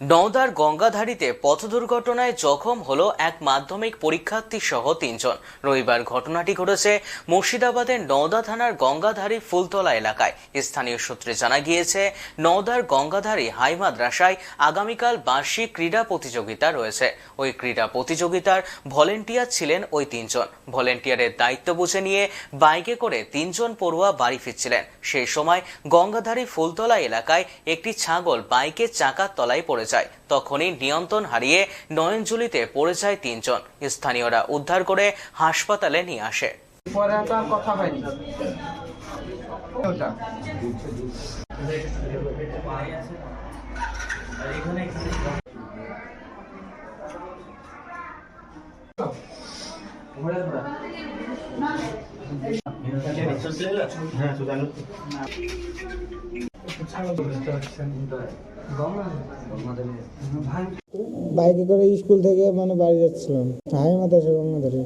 নওদার গঙ্গাধারীতে পথ দুর্ঘটনায় জখম হলো এক মাধ্যমিক পরীক্ষার্থী সহ তিনজন। রবিবার ঘটনাটি ঘটেছে মুর্শিদাবাদের নওদা থানার গঙ্গাধারী ফুলতলা এলাকায়। স্থানীয় সূত্রে জানা গিয়েছে, নওদার গঙ্গাধারী হাই মাদ্রাসায় আগামীকাল বার্ষিক ক্রীড়া প্রতিযোগিতা রয়েছে। ওই ক্রীড়া প্রতিযোগিতার ভলেন্টিয়ার ছিলেন ওই তিনজন। ভলেন্টিয়ারের দায়িত্ব বুঝে নিয়ে বাইকে করে তিনজন পড়ুয়া বাড়ি ফিরছিলেন। সেই সময় গঙ্গাধারী ফুলতলা এলাকায় একটি ছাগল বাইকের চাকার তলায় পড়ে যায়। তখনই নিয়ন্ত্রণ হারিয়ে নয়নজুলিতে পড়ে যায় তিনজন। স্থানীয়রা উদ্ধার করে হাসপাতালে নিয়ে আসে। বাইকে করে স্কুল থেকে মানে বাড়ি যাচ্ছিলাম। হাই মাতাসে গঙ্গাধারে।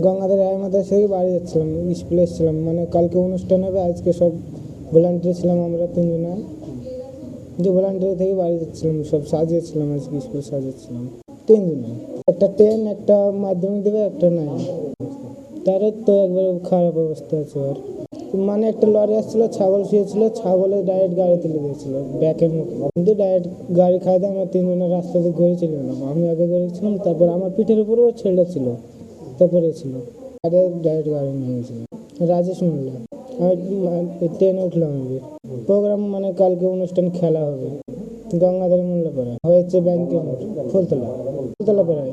গঙ্গাধারে, হাই থেকে বাড়ি যাচ্ছিলাম, স্কুলে এসেছিলাম। মানে কালকে অনুষ্ঠান হবে, আজকে সব ভলান্টিয়ার ছিলাম আমরা তিনজনে। যে ভলান্টিয়ার থেকে বাড়ি যাচ্ছিলাম, সব সাজিয়েছিলাম আজকে, স্কুল সাজিয়েছিলাম। তিনজনে। একটা টেন একটা মাধ্যমিক দেবে, একটা নাই। তার তো একবার খারাপ অবস্থা আছে আর মানে একটা লরি আসছিল, ছাগল শুয়েছিল, ছাগলে ডাইরেক্ট গাড়ি তুলে দিয়েছিল ব্যাকের মুখে। কিন্তু ডাইরেক্ট গাড়ি খাই দিয়ে আমরা তিনজনের রাস্তাতে ঘুরে চলে গেলাম আমি আগে ঘুরেছিলাম, তারপর আমার পিঠের উপরে ও ছেলেটা ছিল, তারপরে ছিল। আগে ডাইরেক্ট গাড়ি নিয়ে গেছিল। রাজেশ মোল্লা। আমি ট্রেনে উঠলাম আমি। প্রোগ্রাম মানে কালকে অনুষ্ঠান খেলা হবে। গঙ্গাধর মোল্লাপাড়া হয়েছে ব্যাংকের মোড়, ফুলতলা। ফুলতলা পাড়ায়